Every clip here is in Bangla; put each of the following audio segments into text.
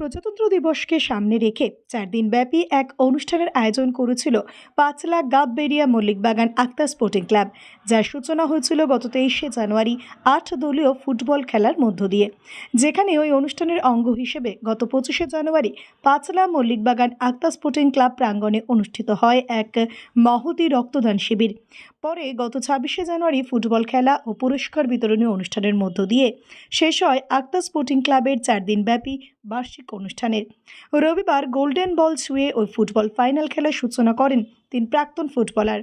প্রজাতন্ত্র দিবসকে সামনে রেখে চার দিনব্যাপী এক অনুষ্ঠানের আয়োজন করেছিল পাঁচলা গাববেরিয়া মল্লিকবাগান আক্তার স্পোর্টিং ক্লাব, যার সূচনা হয়েছিল গত তেইশে জানুয়ারি আট দলীয় ফুটবল খেলার মধ্য দিয়ে। যেখানে ওই অনুষ্ঠানের অঙ্গ হিসেবে গত পঁচিশে জানুয়ারি পাঁচলা মল্লিকবাগান আক্তার স্পোর্টিং ক্লাব প্রাঙ্গণে অনুষ্ঠিত হয় এক মহতি রক্তদান শিবির। পরে গত ছাব্বিশে জানুয়ারি ফুটবল খেলা ও পুরস্কার বিতরণী অনুষ্ঠানের মধ্য দিয়ে শেষ হয় আক্তার স্পোর্টিং ক্লাবের চার দিনব্যাপী বার্ষিক অনুষ্ঠানের। রবিবার গোল্ডেন বল ছুঁয়ে ওই ফুটবল ফাইনাল খেলার সূচনা করেন তিন প্রাক্তন ফুটবলার।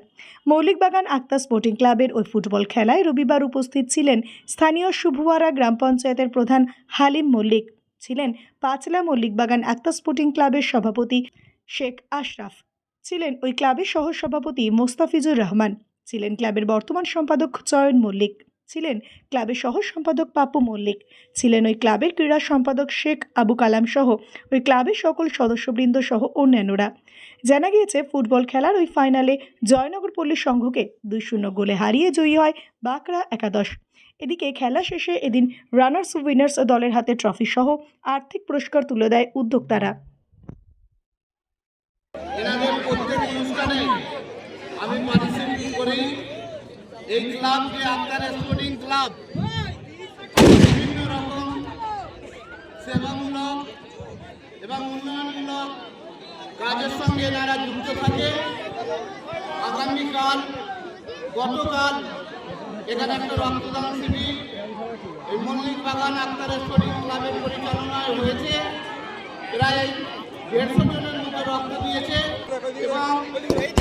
মৌলিকবাগান আক্তার স্পোর্টিং ক্লাবের ওই ফুটবল খেলায় রবিবার উপস্থিত ছিলেন স্থানীয় শুভুয়ারা গ্রাম পঞ্চায়েতের প্রধান হালিম মল্লিক, ছিলেন পাঁচলা মল্লিকবাগান আক্তার স্পোর্টিং ক্লাবের সভাপতি শেখ আশরাফ, ছিলেন ওই ক্লাবের সহ সভাপতি মোস্তাফিজুর রহমান, ছিলেন ক্লাবের বর্তমান সম্পাদক চয়ন মল্লিক। ছিলেন ক্লাবের সহ সম্পাদক পাপু মল্লিক। ছিলেন ওই ক্লাবের ক্রীড়া সম্পাদক শেখ আবু কালাম সহ ওই ক্লাবের সকল সদস্যবৃন্দ সহ অন্যান্যরা। জানা গিয়েছে, ফুটবল খেলার ওই ফাইনালে জয়নগর পল্লী সংঘকে দুই শূন্য গোলে হারিয়ে জয়ী হয় বাঁকড়া একাদশ। এদিকে খেলা শেষে এদিন রানার্স উইনার্স দলের হাতে ট্রফি সহ আর্থিক পুরস্কার তুলে দেয় উদ্যোক্তারা। আমি করি। এই ক্লাবকে আপনার ক্লাব বিভিন্ন রকম সেবামূলক এবং উন্নয়নমূলক কাজের সঙ্গে এনারা যুক্ত থাকে, আগামীকাল, গতকাল এখানে একটা রক্তদান শিবির, এই মল্লিক বাগান আক্তার স্পোর্টিং ক্লাবের পরিচালনায় হয়েছে। প্রায় দেড়শো জনের মতো রক্ত দিয়েছে এবং প্রতিযোগ-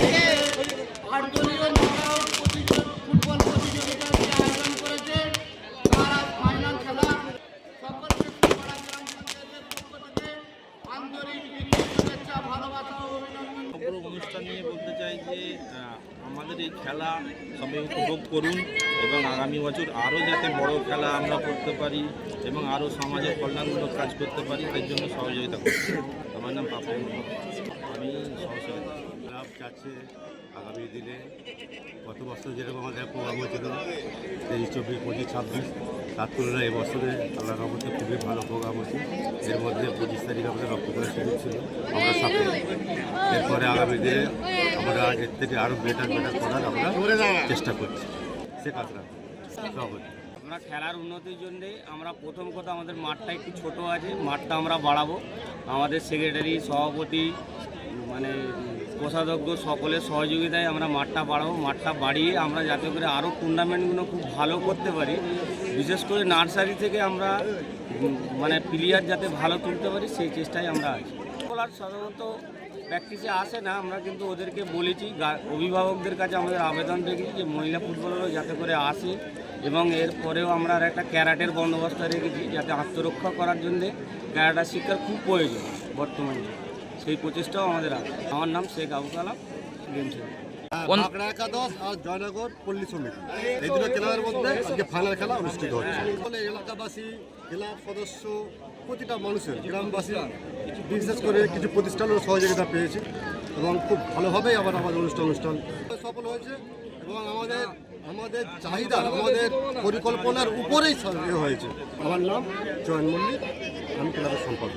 আমাদের এই খেলা সবাই উপভোগ করুন এবং আগামী বছর আরও যাতে বড় খেলা আমরা করতে পারি এবং আরও সমাজের কল্যাণমূলক কাজ করতে পারি, তার জন্য সহযোগিতা করছি আমার নাম পাপন আমি সহযোগিতা ক্লাব চাচ্ছে আগামী দিনে গত বছর যেরকম আমাদের প্রোগ্রাম হয়েছিল, তেইশ, চব্বিশ, পঁচিশ, ছাব্বিশ, তার তুলনায় এবছরে আল্লাহ রহমতে খুবই ভালো প্রোগ্রাম হচ্ছে এর মধ্যে পঁচিশ তারিখ আমাদের রক্তদান শিবির ছিল, আমরা সাথে। এরপরে আগামী দিনে আমরা এর থেকে আরও বেটার বেটার করার আমরা চেষ্টা করছি। সে কাজটা আমরা খেলার উন্নতির জন্য আমরা প্রথম কথা আমাদের মাঠটা একটু ছোট আছে, মাঠটা আমরা বাড়াবো। আমাদের সেক্রেটারি সভাপতি মানে কোষাধ্যক্ষ সকলের সহযোগিতায় আমরা মাঠটা বাড়াবো, মাঠটা বাড়িয়ে আমরা যাতে করে আরও টুর্নামেন্টগুলো খুব ভালো করতে পারি। বিশেষ করে নার্সারি থেকে আমরা মানে প্লেয়ার যাতে ভালো তুলতে পারি, সেই চেষ্টায় আমরা আছি। ফুটবলার সাধারণত প্র্যাকটিসে আসে না, আমরা কিন্তু ওদেরকে বলেছি অভিভাবকদের কাছে আমাদের আবেদন রেখেছি যে মহিলা ফুটবলারও যাতে করে আসে এবং এরপরেও আমরা আর একটা ক্যারাটের বন্দোবস্ত রেখেছি যাতে আত্মরক্ষা করার জন্যে। ক্যারাটা শিক্ষার খুব প্রয়োজন বর্তমানে। সেই প্রচেষ্টাও আমাদের আছে। আমার নাম শেখ আবু কালাম গেম একাদশ আর জয়নগর পল্লী সমিতি। এই দুটো ক্লাবের মধ্যে আজকে ফাইনাল খেলা অনুষ্ঠিত হচ্ছে। ফলে এলাকাবাসী, ক্লাব সদস্য, প্রতিটা মানুষের গ্রামবাসী বিশেষ করে কিছু প্রতিষ্ঠানের সহযোগিতা পেয়েছে এবং খুব ভালোভাবেই আবার আমাদের অনুষ্ঠান অনুষ্ঠান সফল হয়েছে এবং আমাদের আমাদের চাহিদা, আমাদের পরিকল্পনার উপরেই হয়েছে। আমার নাম জয়ন মল্লিক, আমি ক্লাবের সম্পাদক।